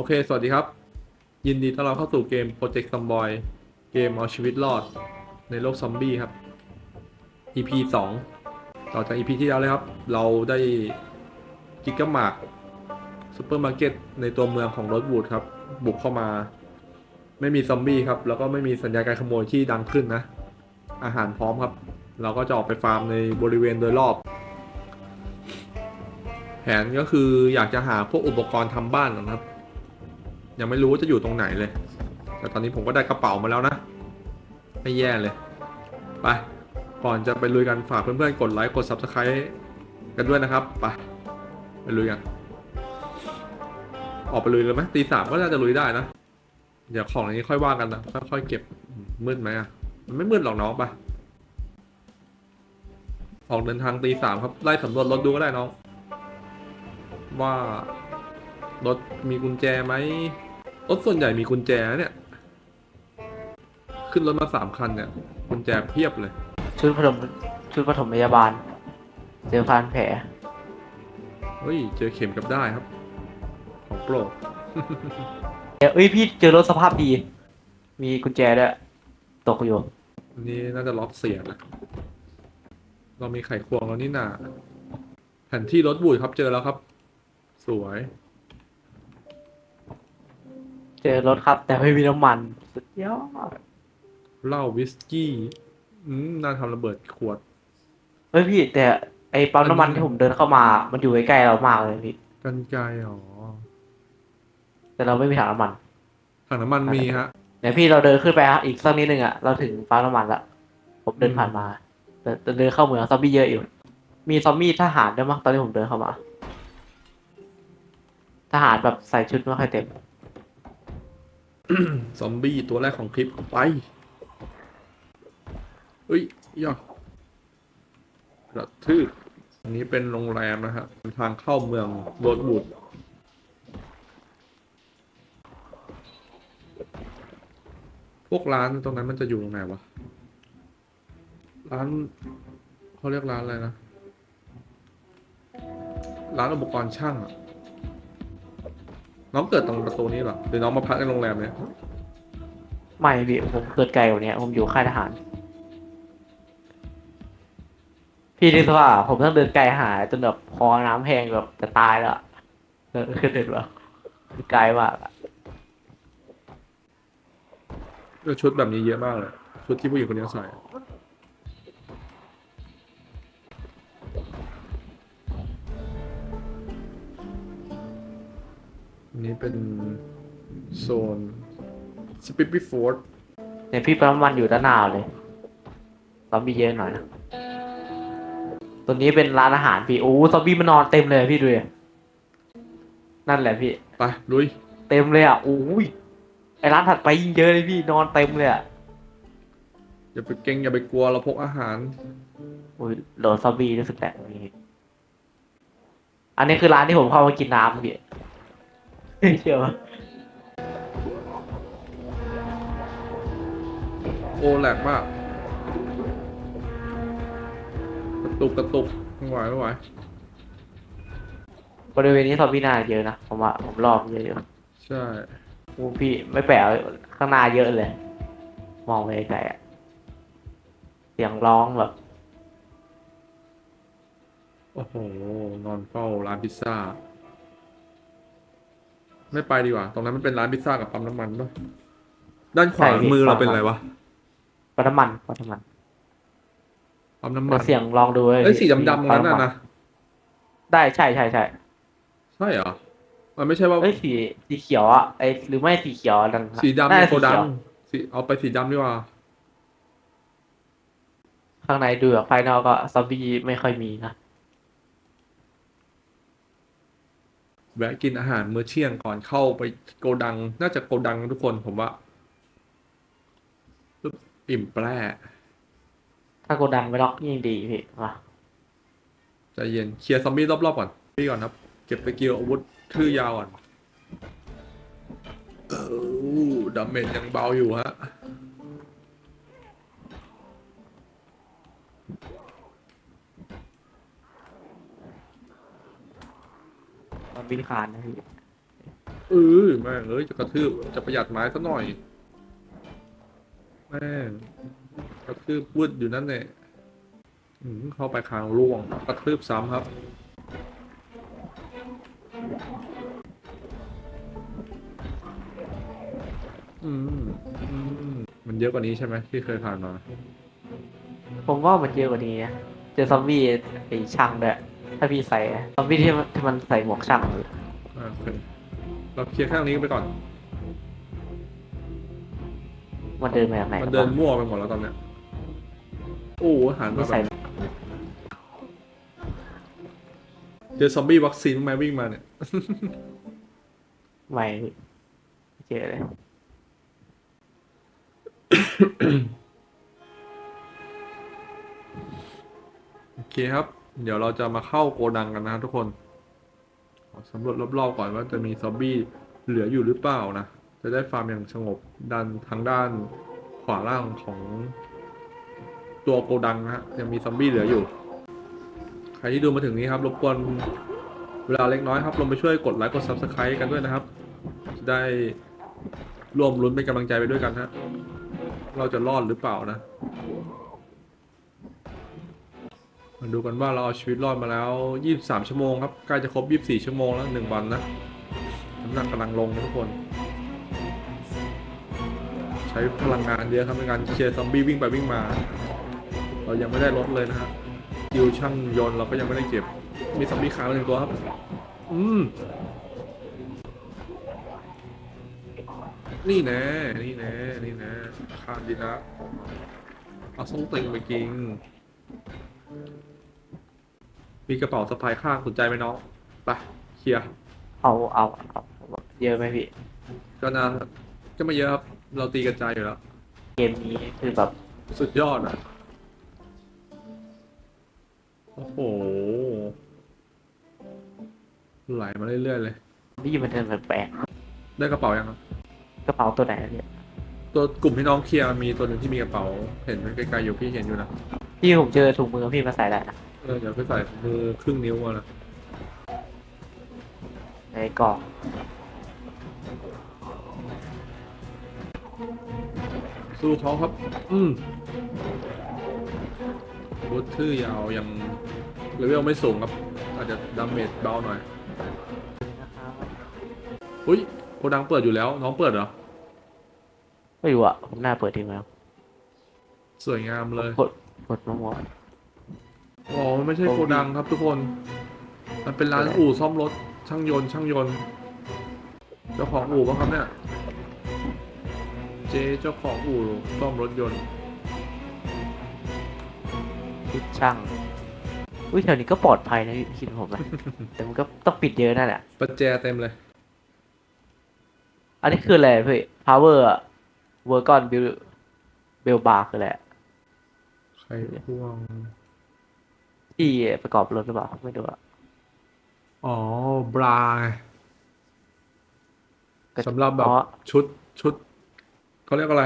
โอเค สวัสดีครับ ยินดีต้อนรับเข้าสู่เกม Project Zomboid เกมเอาชีวิตรอดในโลกซอมบี้ครับ EP 2 ต่อจาก EP ที่แล้วเลยครับ เราได้กิกกะมาร์กซูเปอร์มาร์เก็ตในตัวเมืองของรถบูดครับ บุกเข้ามา ไม่มีซอมบี้ครับ แล้วก็ไม่มีสัญญาการขโมยที่ดังขึ้นนะ อาหารพร้อมครับ เราก็จะออกไปฟาร์มในบริเวณโดยรอบ แผนก็คืออยากจะหาพวกอุปกรณ์ทำบ้านก่อนครับ ยังไม่รู้ว่าจะอยู่ตรงไหนเลย แต่ตอนนี้ผมก็ได้กระเป๋ามาแล้วนะ ไม่แย่เลย ไป ก่อนจะไปลุยกันฝากเพื่อนๆ กดไลค์ กด Subscribe กันด้วยนะครับ ไป ไปลุยกัน ออกไปลุยเลยไหมตีสามก็น่าจะลุยได้นะ เดี๋ยวของอันนี้ค่อยว่ากันนะค่อยๆเก็บ มืดไหมอะ มันไม่มืดหรอกน้องไป ออกเดินทางตีสามครับ ไล่สำรวจรถดูก็ได้น้อง ว่ารถมีกุญแจไหม รถส่วนใหญ่มีกุญแจนะเนี่ย ขึ้นรถมาสามคันเนี่ยกุญแจเพียบเลย ชุดปฐมชุดปฐมพยาบาล เจอพันแผล เฮ้ย เจอเข็มกับได้ครับ ของโปรด เอ้ยพี่เจอรถสภาพดี มีกุญแจด้วยตกอยู่ อันนี้น่าจะล็อกเสียนะเรามีไขควงแล้วนี่นาแผนที่รถบูดครับเจอแล้วครับ สวย เจอรถครับ แต่ไม่มีน้ำมัน สุดยอดเหล้าวิสกี้อืมน่าทำระเบิดขวด เฮ้ยพี่แต่ไอ้ปั๊มน้ำมันที่ผมเดินเข้ามา มันอยู่ใกล้ๆเรามากเลยพี่ กันไกลอ๋อแต่เราไม่มีถังน้ำมันถังน้ำมันมีฮะเดี๋ยวพี่เราเดินขึ้นไปอีกสักนิดนึงอะเราถึงปั๊มน้ำมันละผมเดินผ่านมาแต่แต่เดินเข้าเมืองซอมบี้เยอะอยู่ มีซอมบี้ทหารด้วยมั้งตอนที่ผมเดินเข้ามา ทหารแบบใส่ชุดไม่ค่อยเต็ม ซอมบี้ตัวแรกของคลิปไปเฮ้ยย่ากระทืบอันนี้เป็นโรงแรมนะฮะเป็นทางเข้าเมืองโรดบูดพวกร้านตรงนั้นมันจะอยู่ตรงไหนวะ ร้านเขาเรียกร้านอะไรนะ ร้านอุปกรณ์ช่างอะ น้องเกิดตรงประตูนี้เหรอหรือน้องมาพักในโรงแรมเนี่ยไม่พี่ผมเกิดไกลกว่านี้ผมอยู่ค่ายทหาร พี่นึกสภาพผมต้องเดินไกลหาจนแบบคอน้ำแห้งแบบจะตายแล้วอะเออคือเดินแบบไกลมากอะก็ชุดแบบนี้เยอะมากเลย ชุดที่ผู้หญิงคนนี้ใส่อัน นี้เป็นโซนสปิปปี้ฟอร์ดเนี่ยพี่ปั๊มน้ำมันอยู่ด้านหน้าเลยซอมบี้เยอะหน่อยนะตัวนี้เป็นร้านอาหารพี่โอ้ซอมบี้มันนอนเต็มเลยพี่ดูดินั่นแหละพี่ ไปลุย เต็มเลยอะโอ้ยไอร้านถัดไปยิ่งเยอะเลยพี่นอนเต็มเลยอะอย่าไปเก่งอย่าไปกลัวเราพกอาหารโอ้ยโดนซอมบี้รู้สึกแปลกนี่อันนี้คือร้านที่ผมเข้ามากินน้ำพี่ เชื่อปะโอ้แหลกมากกระตุกกระตุกไม่ไหวไม่ไหวบริเวณนี้ซอมบี้น่าเยอะนะผมว่าผมรอบเยอะอยู่ใช่โอ้พี่ไม่แปลกข้างหน้าเยอะเลย มองไปไกลๆอะเสียงร้องแบบโอ้โหนอนเฝ้าร้านพิซซ่า ไม่ไปดีกว่า ตรงนั้นมันเป็นร้านพิซซ่ากับปั๊มน้ำมันป่ะด้านขวาใช่พี่ มือเราปั๊มเป็นอะไรวะปัน้ำมันปัน้ำมันปั๊มน้ำมัแต่นเสียงลองดูเลยเอ้ยสีดำๆตรงนั้นน่ะนะได้ใช่ใช่ใช่ใช่เหรอมันไม่ใช่ว่า เอ้ยสีสีเขียวอะไอหรือไม่สีเขียวดังสีดำน่าในจะโกดัเขีงยวสีเอาไปสีดำดีกว่า ข้างในดูแบบภายนอกก็ซอมบี้ไม่ค่อยมีนะ แวะกินอาหารมื้อเที่ยงก่อนเข้าไปโกดัง น่าจะโกดังทุกคนผมว่าปึ๊บอิ่มแปร่ถ้าโกดังไม่ล็อกยิ่งดีพี่มาใจเย็นเคลียร์ซอมบี้รอบๆก่อนพี่ก่อนครับ เก็บตะเกียร์อาวุธทื่อยาวก่อนเออดาเมจยังเบาอยู่ฮะ ซอมบี้คานนะพี่เออแม่งเอ้ยจะกระทืบจะประหยัดไม้ซะหน่อยแม่งกระทืบวืดอยู่นั่นแหละอืมเข้าไปคางร่วงกระทืบซ้ำครับอืมอืมมันเยอะกว่านี้ใช่ไหมที่เคยผ่านมาผมว่ามันเยอะกว่านี้นะเจอซอมบี้ไอ้ช่างด้วย ถ้าพี่ใส่ซอมบี้ที่มันที่มันใส่หมวกช่างอยู่อ่าโอเคเราเคลียร์แค่ตรงนี้ไปก่อน มันเดินมาจากไหนมันเดินมั่วไปหมดแล้วตอนเนี้ยโอ้อาหารไม่มาแบใส่บเจอซอมบี้วัคซีนไหมวิ่งมาเนี่ยไม่เจอเลยโอเคครับ เดี๋ยวเราจะมาเข้าโกดังกันนะครับทุกคนสำรวจรอบๆก่อนว่าจะมีซอมบี้เหลืออยู่หรือเปล่านะ จะได้ฟาร์มอย่างสงบดันทางด้านขวาล่างของตัวโกดังนะฮะยังมีซอมบี้เหลืออยู่ ใครที่ดูมาถึงนี้ครับรบกวนเวลาเล็กน้อยครับลงไปช่วยกดไลค์กด subscribe กันด้วยนะครับ จะได้ร่วมลุ้นเป็นกำลังใจไปด้วยกันฮะเราจะรอดหรือเปล่านะ มาดูกันว่าเราเอาชีวิตรอดมาแล้ว 23 ชั่วโมงครับใกล้จะครบ 24 ชั่วโมงแล้วหนึ่งวันนะน้ำหนักกำลังลงนะทุกคน ใช้พลังงานเยอะครับในการเชียร์ซอมบี้วิ่งไปวิ่งมา เรายังไม่ได้ลดเลยนะฮะกิวช่างยนต์เราก็ยังไม่ได้เก็บ มีซอมบี้ขามาหนึ่งตัวครับ อืม นี่แน่นี่แน่นี่แน่ขาดดีนะเอาส้งติงไปกิน มีกระเป๋าสะพายข้างสนใจไหมน้องไปเคลียร์เอาเอาเอาเยอะไหมพี่ ก็น่าก็ไม่เยอะครับเราตีกระจายอยู่แล้ว เกมนี้คือแบบสุดยอดอะ โอ้โห ไหลมาเรื่อยๆเลยนี่มันเดินแปลกได้กระเป๋ายังครับๆกระเป๋าตัวไหนเนี่ยตัวกลุ่มที่น้องเคลียร์มีตัวหนึ่งที่มีกระเป๋า เห็นไกลๆอยู่พี่เห็นอยู่นะ พี่ผมเจอถุงมือพี่มาใส่ได้นะ เออเดี๋ยวไปใส่มือครึ่งนิ้วมานะในกล่องสู้เขาครับ อืมบูททื่อยาวยังเลเวลไม่สูงครับ อาจจะดาเมจเบาหน่อยนะครับอุ้ยโกดังเปิดอยู่แล้ว น้องเปิดเหรอ ไม่รู้อะผมน่าเปิดทีแล้วสวยงามเลย กดกดมะม่วง อ๋อมันไม่ใช่โอ้โกดังครับทุกคน มันเป็นร้านอู่ซ่อมรถช่างยนต์ช่างยนต์ เจ้าของอู่ปะครับเนี่ย เจ๊เจ้าของอู่ซ่อมรถยนต์ชุดช่างอุ้ยแถวนี้ก็ปลอดภัยนะพี่คิดผมนะแต่มันก็ต้องปิดเยอะนั่นแหละประแจเต็มเลย อันนี้คืออะไรพี่ power เวอร์กอนบิลเบลบาร์คืออะไรใครพ่วง ที่ประกอบรถหรือเปล่าไม่รู้อะอ๋อ บราไงก็สำหรับแบบอ๋อชุดชุดเขาเรียกว่าอะไร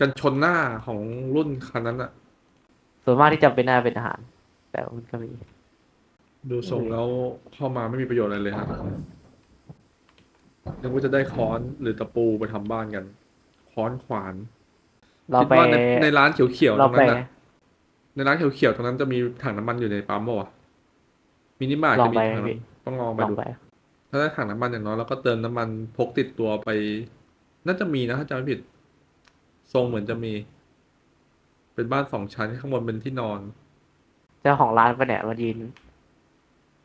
กันชนหน้าของรุ่นคันนั้นอะส่วนมากที่จำเป็นหน้าเป็นทหาร แต่มันก็มีดูทรงแล้วเข้ามาไม่มีประโยชน์อะไรเลยครับนึกว่าจะได้ค้อนหรือตะปูไปทำบ้านกัน ค้อนขวานเราคิดไปว่าในในร้านเขียวๆตเรารงไปนั้นน่ะ ในร้านเขียวๆตรงนั้นจะมีถังน้ำมันอยู่ในปั๊มป่าวะมินิมาร์ทลอจะงมีไปถังพี่น้ำต้องลองไปลองดู ไป ถ้าได้ถังน้ำมันอย่างน้อยเราก็เติมน้ำมันพกติดตัวไป น่าจะมีนะถ้าจำไม่ผิด ทรงเหมือนจะมี เป็นบ้านสองชั้นข้างบนเป็นที่นอน เจ้าของร้านปะเนี่ยมายืน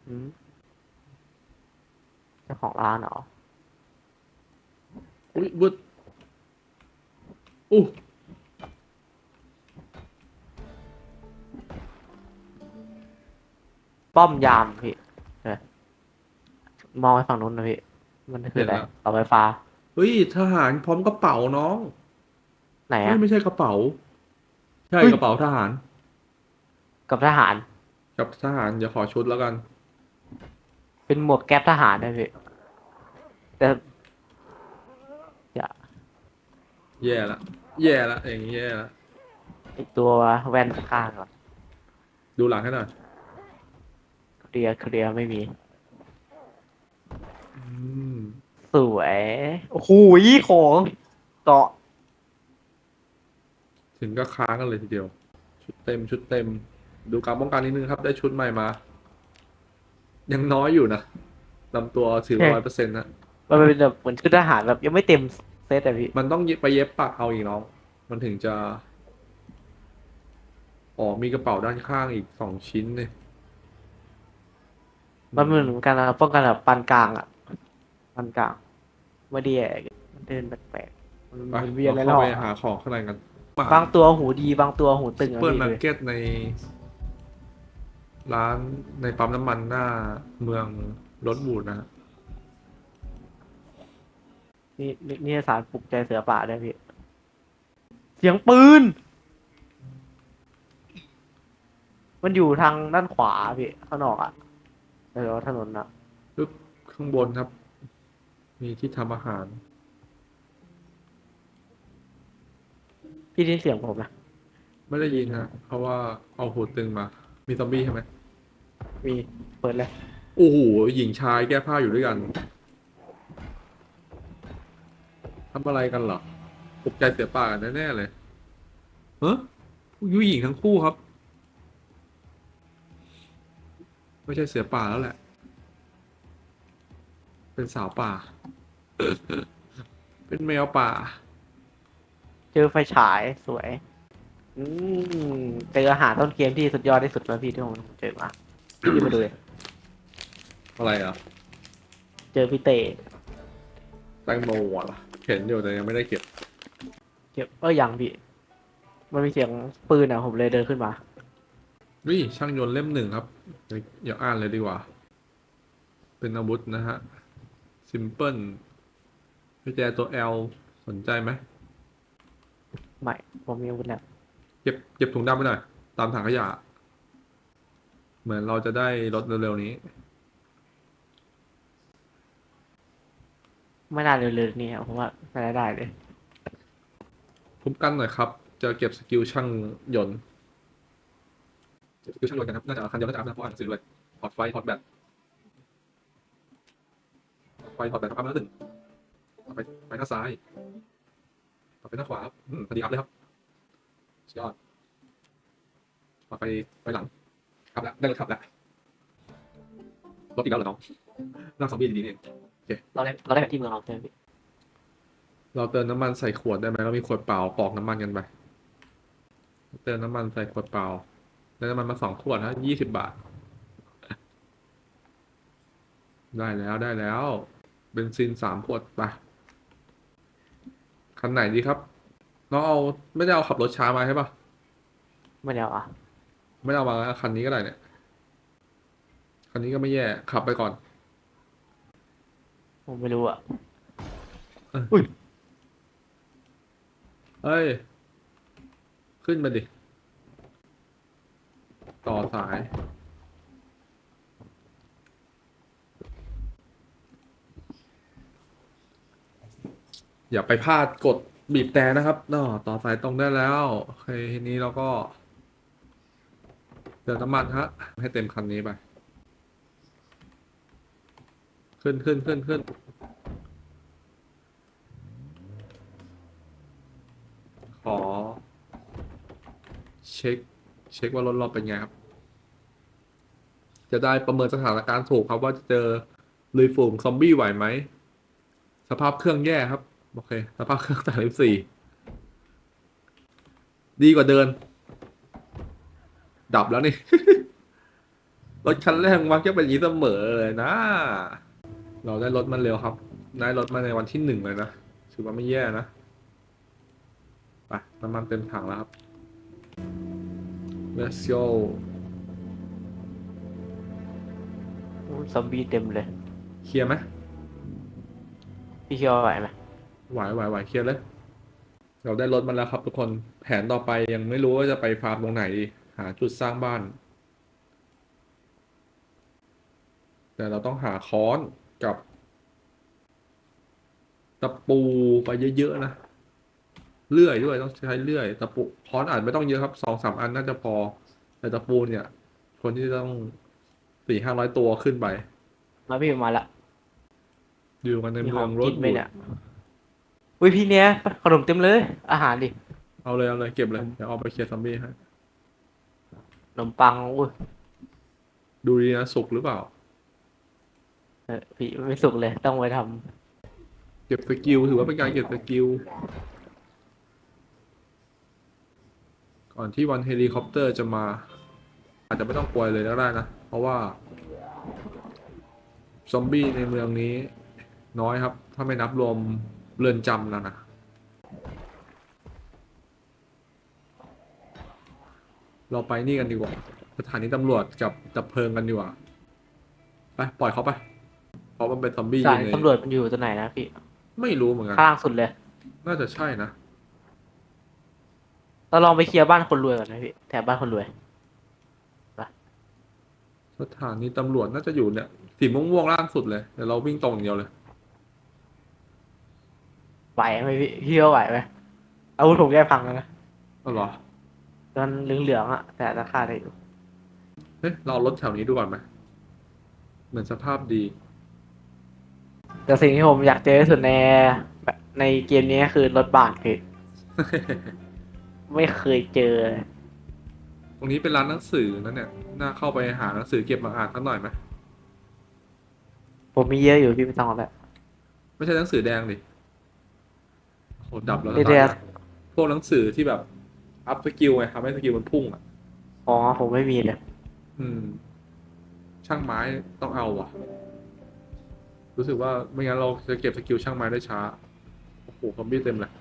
หืมเจ้าของร้านเหรอ อุ้ยวุดอู้ ป้อมยามพี่เออมองไปฝั่งนู้นนะพี่ มันคืออะไรเสาไฟฟ้า เฮ้ยทหารพร้อมกระเป๋าน้องไหนเฮ้อะยไม่ใช่กระเป๋า ใช่เฮ้ยกระเป๋าทหาร กับทหาร กับทหารเดี๋ยวขอชุดแล้วกัน เป็นหมวกแก๊ปทหารด้วยพี่แต่อย่าแย่ละแย่ละอย่างนี้แย่ละไอตัวแว่นข้างก่อนดูหลังให้หน่อย เคลียร์เคลียร์ไม่มี อืมสวย โอ้โหของเกาะถึงก็ค้างกันเลยทีเดียว ชุดเต็มชุดเต็ม ดูการป้องกันนิดนึงครับ ได้ชุดใหม่มา ยังน้อยอยู่นะลำตัวถือร้อยเปอร์เซ็นต์นะมันเป็นแบบเหมือนชุดทหารแบบยังไม่เต็มเซตอะพี่ มันต้องไปเย็บปักเอาอีกน้อง มันถึงจะ อ๋อมีกระเป๋าด้านข้างอีกสองชิ้นเนี่ย มันเหมือนกันนะป้องกันแบบปานกลางอะปานกลางไม่ได้แย่มันเดินแปลกๆมันไปมันเวียนอะไรเราหรอเข้าไปหาของข้างในกันบางตัวหูดีบางตัวหูตึงอะเปิดพี่มาดูร์ดิเก็ตใน ร้านในปั๊มน้ำมันหน้าเมืองรถบูดนะฮะนี่นี่นี่สารปลุกใจเสือป่าด้วยพี่ เสียงปืน มันอยู่ทางด้านขวาพี่ข้างนอกอะ เออถนนอะปึ๊บข้างบนครับ มีที่ทำอาหาร พี่ได้ยินเสียงผมนะไม่ได้ยินฮะ เพราะว่าเอาหูตึงมา มีซอมบี้ใช่ไหมมีเปิดเลยโอ้โหหญิงชายแก้ผ้าอยู่ด้วยกันทำอะไรกันเหรอปลุกใจเสือป่ากันแน่ๆเลยเฮ้ยผู้หญิงทั้งคู่ครับ ไม่ใช่เสือป่าแล้วแหละ เป็นสาวป่า เป็นแมวป่า เจอไฟฉายสวย อืมเจออาหารต้นเกมที่สุดยอดที่สุดแล้วพี่ที่ผมเจอมาพี่มาดูเลยอะไรอะ เจอพี่เตแตงโมเหรอเห็นอยู่แต่ยังไม่ได้เก็บ เก็บเออยังพี่ มันมีเสียงปืนอะผมเลยเดินขึ้นมา นี่ช่างยนต์เล่มหนึ่งครับ เดี๋ยวอย่าอ่านเลยดีกว่า เป็นอาวุธนะฮะซิมเปิลกุญแจตัว L สนใจไหม ไม่ผมมีอาวุธแล้วเก็บเก็บถุงดำไปหน่อย ตามถังขยะ เหมือนเราจะได้รถเร็วๆนี้ ไม่น่าเร็วๆนี่ครับผมว่าไม่ได้ได้เลย คุ้มกันหน่อยครับ จะเก็บสกิลช่างยนต์ เก็บสกิลช่างยนต์กันครับน่าจะเอาคันเดียวน่าจะอัพนะเพราะอ่านหนังสือด้วยถอดไฟถอดแบตถอดไฟถอดแบตอัพแล้วหนึ่งต่อไปไปหน้าซ้ายต่อไปหน้าขวาครับอืมพอดีอัพเลยครับสุดยอดต่อไปไปหลังขับแล้วได้รถขับแล้วรถอีกแล้วเหรอน้องนั่งซอมบี้ดีๆนี่เองเราได้เราได้แบบที่เมืองเราใช่ไหมพี่เราเติมน้ำมันใส่ขวดได้ไหมเรามีขวดเปล่ากรอกน้ำมันกันไปเติมน้ำมันใส่ขวดเปล่า ได้น้ำมันมาสองขวดนะยี่สิบบาท ได้แล้วได้แล้ว เบนซินสามขวดไปคันไหนดีครับ น้องเอาไม่ได้เอาขับรถช้ามาใช่ปะไม่ได้เอาอะไม่ได้เอามาคันนี้ก็ได้เนี่ย คันนี้ก็ไม่แย่ขับไปก่อน ผมไม่รู้อะเฮ้ย ขึ้นมาดิ ต่อสาย อย่าไปพลาดกดบีบแต่นะครับนอต่อสายตรงได้แล้วโอเคทีนี้เราก็เติมน้ำมันฮะ ให้เต็มคันนี้ไป ขึ้นขึ้นขึ้นขึ้นขอ เช็ค เช็คว่ารถเราเป็นไงครับ จะได้ประเมินสถานการณ์ถูกครับ ว่าจะเจอลุยฝูงซอมบี้ไหวไหม สภาพเครื่องแย่ครับ โอเค สภาพเครื่องแต่ลิฟสี่ดีกว่าเดิน ดับแล้วนี่รถคันแรกมักจะเป็นอย่างนี้เสมอเลยนะ เราได้รถมันเร็วครับ ได้รถมาในวันที่หนึ่งเลยนะ ถือว่าไม่แย่นะ ไปน้ำมันเต็มถังแล้วครับ let's go อู้ซอมบี้เต็มเลยเคลียร์ไหมพี่คิดว่าไหวไหมไหวไหวไหวเคลียร์เลย เราได้รถมาแล้วครับทุกคนแผนต่อไปยังไม่รู้ว่าจะไปฟาร์มตรงไหนดีหาจุดสร้างบ้าน แต่เราต้องหาค้อนกับ ตะปูไปเยอะ ๆ นะ เลื่อยด้วยต้องใช้เลื่อย ตะปูค้อนอาจไม่ต้องเยอะครับสองสามอันน่าจะพอ แต่ตะปูเนี่ย คนที่ต้องสี่ห้าร้อยตัวขึ้นไปมาพี่มาละอยู่กันในมีเมืขอองงรกิถนไหมบุเนี่ยอุ้ยพี่เนี้ยขนมเต็มเลย อาหารดิ เอาเลยเอาเลยเก็บเลยเดี๋ยวเอาไปเคลียร์ซอมบี้ให้ขนมปังอุ้ยดูดีนะสุกหรือเปล่าเออพี่ไม่สุกเลยต้องไปทำเก็บสกิลถือว่าเป็นการเก็บสกิล ก่อนที่วันเฮลิคอปเตอร์จะมา อาจจะไม่ต้องกลัวเลยก็ได้นะ เพราะว่า ซอมบี้ในเมืองนี้ น้อยครับ ถ้าไม่นับรวมเรือนจำแล้วนะเราไปนี่กันดีกว่า สถานีตำรวจกับดับเพลิงกันดีกว่า ไปปล่อยเขาไป เพราะมันเป็นซอมบี้สายอยู่ในตำรวจมันอยู่ตรงไหนนะพี่ ไม่รู้เหมือนกัน ข้างล่างสุดเลย น่าจะใช่นะ เราลองไปเคลียร์บ้านคนรวยก่อนนะพี่แถบบ้านคนรวยสถานีตำรวจน่าจะอยู่เนี่ยสีม่วงๆล่างสุดเลยเดี๋ยวเราวิ่งตรงอย่างเดียวเลย ไหวไหมพี่พี่ว่าไหวไหมอาวุธผมแก้พังแล้วนะก็เหรอมันเหลืองๆอะ แต่ราคาได้อยู่เฮ้ยเราเอารถแถวนี้ดูก่อนไหมเหมือนสภาพดี แต่สิ่งที่ผมอยากเจอที่สุดในแบบในเกมนี้คือรถบาทพี่ ไม่เคยเจอเลยตรงนี้เป็นร้านหนังสือนะเนี่ย น่าเข้าไปหาหนังสือเก็บมาอ่านสักหน่อยไหมผมมีเยอะอยู่พี่ไม่ต้องเอาแบบ ไม่ใช่หนังสือแดงดิโหดับแล้วเดี๋ยวตายพวกหนังสือที่แบบอัพสกิลไงทำให้สกิลมันพุ่งอะ อ๋อผมไม่มีเลยอืม ช่างไม้ต้องเอาว่ะ รู้สึกว่าไม่งั้นเราจะเก็บสกิลช่างไม้ได้ช้า โอ้โหคอมบี้เต็มเลย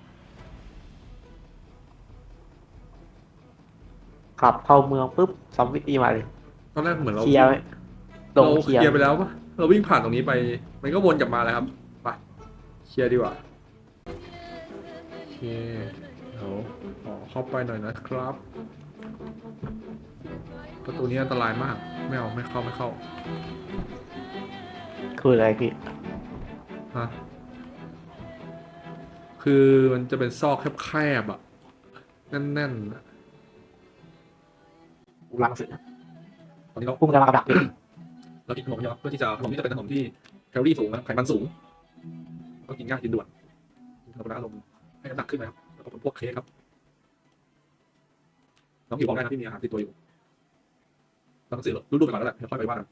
ขับเข้าเมืองปุ๊บซอมบี้มาเลยตอนแรกเหมือนเราเคลียร์ไว้ลเรางเคเคลียร์ลียร์ไปแล้วปะเราวิ่งผ่านตรงนี้ไป มันก็วนกลับมาเลยครับไปเคลียร์ดีกว่าโอเคเดี๋ยวขอเข้าไปหน่อยนะครับ ประตูนี้อันตรายมาก ไม่เอาไม่เข้าไม่เข้าคืออะไรพี่ฮะคือมันจะเป็นซอกแคบๆอะแน่นๆอะ ลังสึตอนนี้เราพุ่งกำลังดักพี่เรากินขนมเยอะเพื่อที่จะขนมนี้จะเป็นขนมที่แคลอรี่สูงนะไขมันสูง ก็กินง่ายกินด่วนธรรมดาอารมณ์ให้น้ำหนักขึ้นนะครับแล้วก็เป็นพวกเค้กครับน้องหิวบอกได้นะที่มีอาหารติดตัวอยู่เราต้องซื้อรูดๆไปก่อนแล้วแหละเดี๋ยวค่อยไปว่ากัน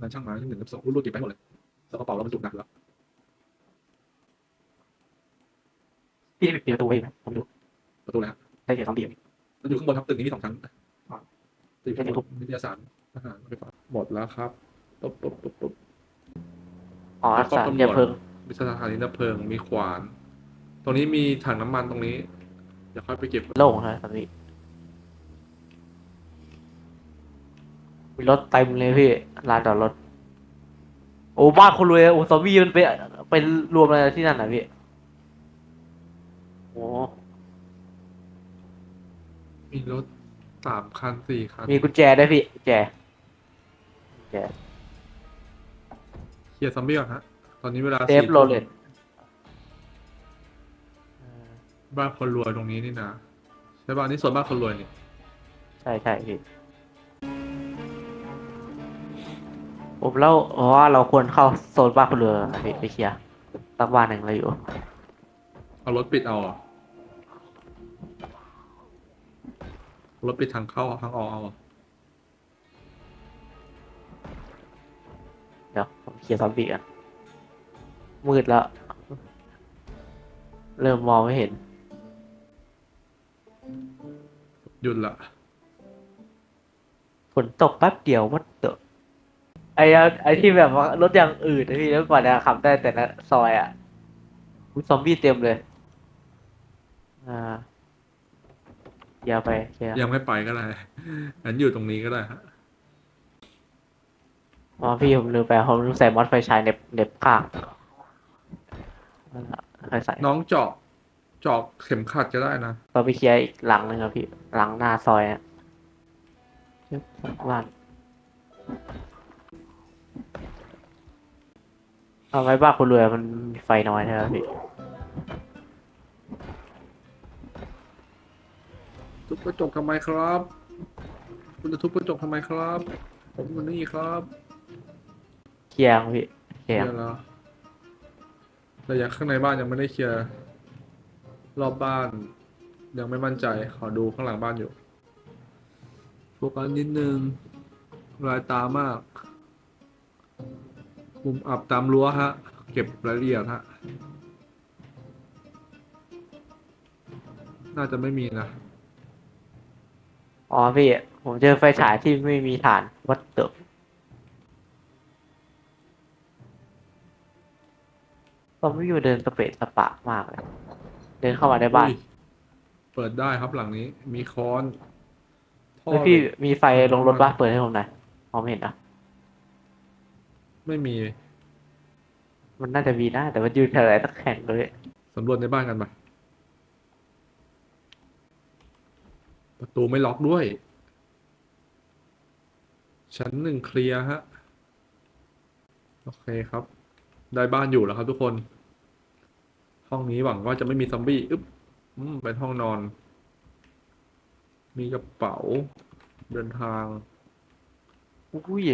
งานช่างไม้ที่หนึ่งกับสองรูดๆเก็บไปหมดเลยแล้วกระเป๋าเราบรรจุหนักแล้วพี่ปิดประตูไว้ไหมผมดูประตูแล้วได้เห็นซอมบี้ไหมเราอยู่ข้างบนครับตึกนี้มีสองชั้นอ่า ตึกข้างบนวิทยาศาสตร์ทหารไฟฟ้าหมดแล้วครับปุ๊บปุ๊บปุ๊บปุ๊บอ๋อแล้วก็สารตำรวจเดียวเพลิงมีสถานีดับเพลิงมีขวาน ตรงนี้มีถังน้ำมันตรงนี้เดี๋ยวค่อยไปเก็บโล่งเลยซอมบี้มีรถเต็มเลยพี่ลานจอดรถ โอ้บ้านคนรวยโอ้ซอมบี้มันไปไปรวมอะไรที่นั่นนะพี่โอ้มีรถ สามคันสี่คันมีกุญแจด้วยพี่กุญแจกุญแจเคลียร์ซอมบี้ก่อนฮะ ตอนนี้เวลาเซฟสี่โรเลตบ้านคนรวยตรงนี้นี่นะใช่ป่ะอันนี่ส่วนบ้านคนรวยนี่ใช่ใช่พี่ผมเล่าว่าเราควรเข้าโซนบ้านคนรวยนะพี่ไปเคลียร์สักบ้านหนึ่งเราอยู่ เอารถปิดเอาเห รอรถปิดทางเข้าทางออกเอาเหรอเดี๋ยวผมเคลียร์ซอมบี้กันมืดแล้ว เริ่มมองไม่เห็น หยุดละฝนตกแป๊บเดียววัดเตอะไอ้ไอ้ที่แบบว่ารถอย่างอื่นนะพี่แล้วกว่าจะขับได้แต่ละซอยอะอุ๊ยซอมบี้เต็มเลย อ่าอ ย่าไปเคลียร์ยังไม่ไปก็ได้งั้นอยู่ตรงนี้ก็ได้ฮะอ๋อพี่ผมลืมไปผมลืมใส่มอสไฟฉายเหน็บเหน็บข้างนั่นแหละค่อยใส่น้องเจาะเจาะเข็มขัดก็ได้นะเราไปเคลียร์อีกหลังหนึ่งครับพี่หลังหน้าซอยอะชึบบ้านเอาไว้บ้านคนรวยมันมีไฟน้อยใช่ไหมพี่ ทุบกระจกทำไมครับ คุณจะทุบกระจกทำไมครับ ผมมันนี่ครับเคลียร์ยังพี่เคลียร์เดี๋ยังยวแล้วระยะข้างในบ้านยังไม่ได้เคลียร์รอบบ้าน ยังไม่มั่นใจ ขอดูข้างหลังบ้านอยู่โฟกัสนิดนึงลายตามาก มุมอับตามรั้วฮะ เก็บรายละเอียดฮะ น่าจะไม่มีนะ อ๋อพี่ ผมเจอไฟฉายที่ไม่มีฐานวัดเติบซอมบี้มาเดินสเปซสปะมากเลย เดินเข้ามาในบ้านอุ้ยเปิดได้ครับหลังนี้ มีค้อนท่อแล้วพี่เหล็กมีไฟลงรถบ้าเปิดให้ผมหน่อยมองไม่เห็นนะไม่มีมันน่าจะมีนะแต่มันยืนแถวไหนสักแห่งเลยสำรวจในบ้านกันไป ประตูไม่ล็อกด้วย ชั้นหนึ่งเคลียร์ฮะ โอเคครับ ได้บ้านอยู่แล้วครับทุกคน ห้องนี้หวังว่าจะไม่มีซอมบี้อึ๊บอืมเป็นห้องนอน มีกระเป๋า เดินทางอุ้ย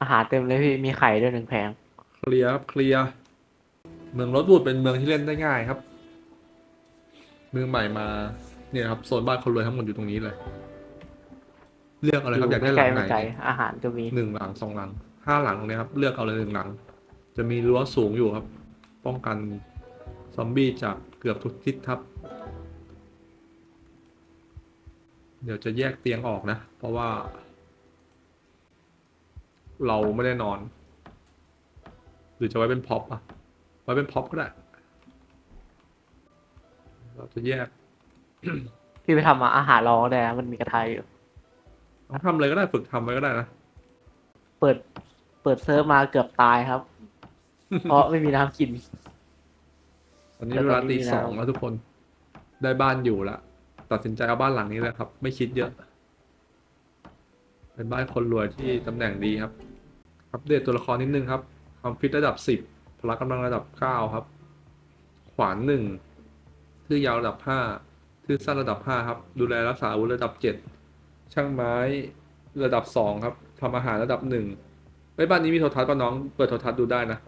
อาหารเต็มเลยพี่ มีไข่ด้วยหนึ่งแผง เคลียร์ครับเคลียร์ เมืองรถบูดเป็นเมืองที่เล่นได้ง่ายครับเมืองใหม่มา เนี่ยครับโซนบ้านคนรวยทั้งหมดอยู่ตรงนี้เลย เลือกเอาเลยครับอยากได้หลังไหนม่ไกลอาหารก็มีหนึ่งหลังสองหลังห้าหลังตรงนี้ครับ เลือกเอาเลยหนึ่งหลัง จะมีรั้วสูงอยู่ครับ ป้องกันซอมบี้จากเกือบทุกทิศครับ เดี๋ยวจะแยกเตียงออกนะ เพราะว่า เราไม่ได้นอน หรือจะไว้เป็นพ็อปอะไว้เป็นพ็อปก็ได้ เราจะแยก พี่ไปทำอาหารรอได้นะมันมีกระทะอยู่ ทำเลยก็ได้ฝึกทำไว้ก็ได้นะ เปิด เปิดเซิร์ฟมาเกือบตายครับ เพราะไม่มีน้ำกิน ตอนนี้แต่เวตอนลานี้ตีมีสองน้ำแล้วทุกคน ได้บ้านอยู่แล้วตัดสินใจเอาบ้านหลังนี้เลยครับ ไม่คิดเยอะ เป็นบ้านคนรวยที่ตำแหน่งดีครับ อัปเดตตัวละครนิดนึงครับ ความฟิตระดับสิบพละกำลังระดับเก้าครับ ขวานหนึ่งทื่อยาวระดับห้า ทื่อสั้นระดับห้าครับ ดูแลรักษาอาวุธระดับเจ็ดช่างไม้ระดับสองครับทำอาหารระดับหนึ่งไอ้ยบ้านนี้มีโทรทัศน์ป่ะน้อง เปิดโทรทัศน์ดูได้นะ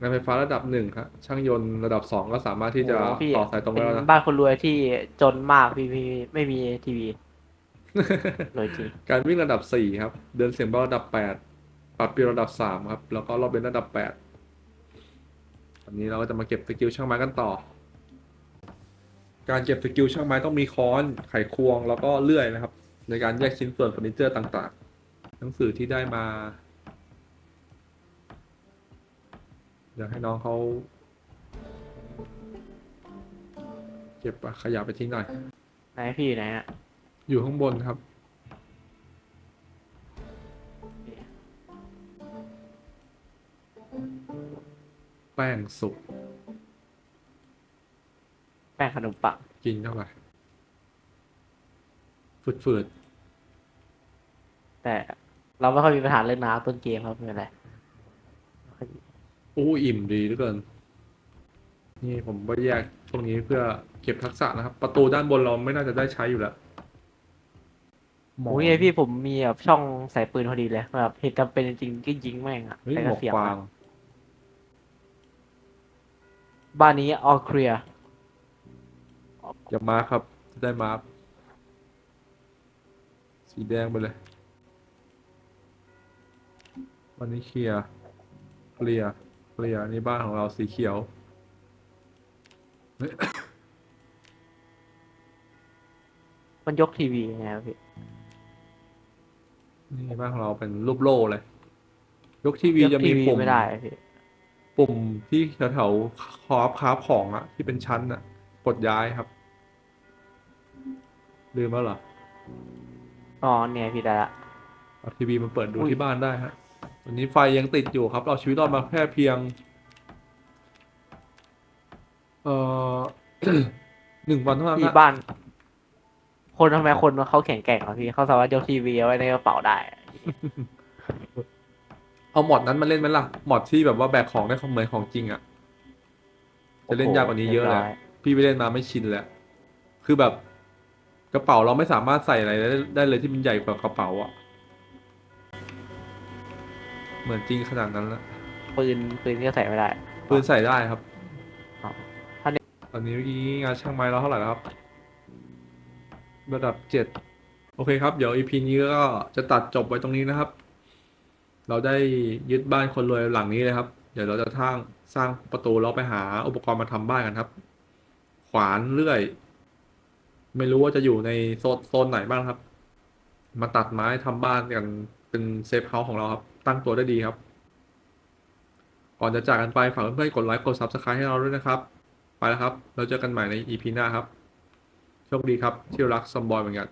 งานไฟฟ้าระดับหนึ่งครับ ช่างยนต์ระดับสองก็สามารถที่จะโอ้พี่ ต่อสายตรงเป็ได้นแล้วนะบ้านคนรวยที่จนมากพี่พี่ไม่มีทีวีรวยจริงการวิ่งระดับสี่ครับ เดินเสียงเบาระดับแปดปรับเปลี่ยนระดับสามครับ แล้วก็รอบเบนระดับแปดตอนนี้เราก็จะมาเก็บสกิลช่างไม้กันต่อ การเก็บสกิลช่างไม้ต้องมีค้อนไขควงแล้วก็เลื่อยนะครับ ในการแยกชิ้นส่วนเฟอร์นิเจอร์ต่างๆ หนังสือที่ได้มาเดี๋ยวให้น้องเขาเก็บขยะไปทิ้งหน่อย ไหนพี่อยู่ไหนอะอยู่ข้างบนครับ แป้งสุกแป้งขนมปังกินเข้าไปฝืดแต่เราไม่ค่อยมีปัญหาเรื่องน้ำต้นเกมครับไม่เป็นไรไม่ค่อยมีๆอู้อิ่มดีเหลือเกิน นี่ผมก็แยกตรงนี้เพื่อเก็บทักษะนะครับ ประตูด้านบนเราไม่น่าจะได้ใช้อยู่แล้ว หมโอ้ยไงพี่ผมมีแบบช่องใส่ปืนพอดีเลยแบบเหตุจำเป็นจริงๆก็ยิงแม่งอะเฮ้ยใส่หมกระวกเสียบฟามาง บ้านนี้ออเคลียร์ อย่ามาครับ ได้มาร์คสีแดงไปเลย วันนี้เคลียร์เคลียร์เคลียร์นี่บ้านของเราสีเขียวมันยกทีวีไงครับพี่ นี่บ้านของเราเป็นรูปโล่เลย ยกทีวียกจะทีมีวีปุ่มไม่ได้พี่ ปุ่มที่แถวๆคอฟคราฟของอะที่เป็นชั้นอะกดย้ายครับ ลืมแล้วเหรออ๋อเนี่ยพี่ได้ละ เอาทีวีมาเปิดดูอุ้ยที่บ้านได้ฮะวันนี้ไฟยังติดอยู่ครับ เราชีวิตรอดมาแค่เพียง เอ่อ หนึ่งวันเท่านั้นที่นะบ้าน คนทำไมคนเขาแข็งแกร่งอะพี่เขาสามารถยกทีวีเอาไว้ในกระเป๋าได้อะเอาหมอดนั้นมาเล่นไหมล่ะหมอดที่แบบว่าแบกของได้ของเหมือนของจริงอะจะเล่นยากกว่านี้เยอะเลยรีบร้พี่ไปเล่นมาไม่ชินแล้ว คือแบบ กระเป๋าเราไม่สามารถใส่อะไรได้ได้เลยที่มันใหญ่กว่ากระเป๋าอะเหมือนจริงขนาดนั้นแล้วปืนปืนก็ใส่ไม่ได้ ปืนใส่ได้ครับอ๋อท่านนี้ ตอนนี้เมื่อกี้งานช่างไม้เราเท่าไหร่แล้วครับ ระดับเจ็ดโอเคครับ เดี๋ยว EP นี้ก็จะตัดจบไว้ตรงนี้นะครับ เราได้ยึดบ้านคนรวยหลังนี้เลยครับ เดี๋ยวเราจะสร้างสร้างประตูแล้วไปหาอุปกรณ์มาทำบ้านกันครับ ขวานเลื่อย ไม่รู้ว่าจะอยู่ในโซนโซนไหนบ้างครับ มาตัดไม้ทำบ้านกันเป็นเซฟเฮาส์ของเราครับ ตั้งตัวได้ดีครับ ก่อนจะจากกันไปฝากเพื่อนๆกดไลค์กดซับสไครต์ให้เราด้วยนะครับ ไปแล้วครับ เราเจอกันใหม่ในอีพีหน้าครับ โชคดีครับที่รักซัมบอยเหมือนกัน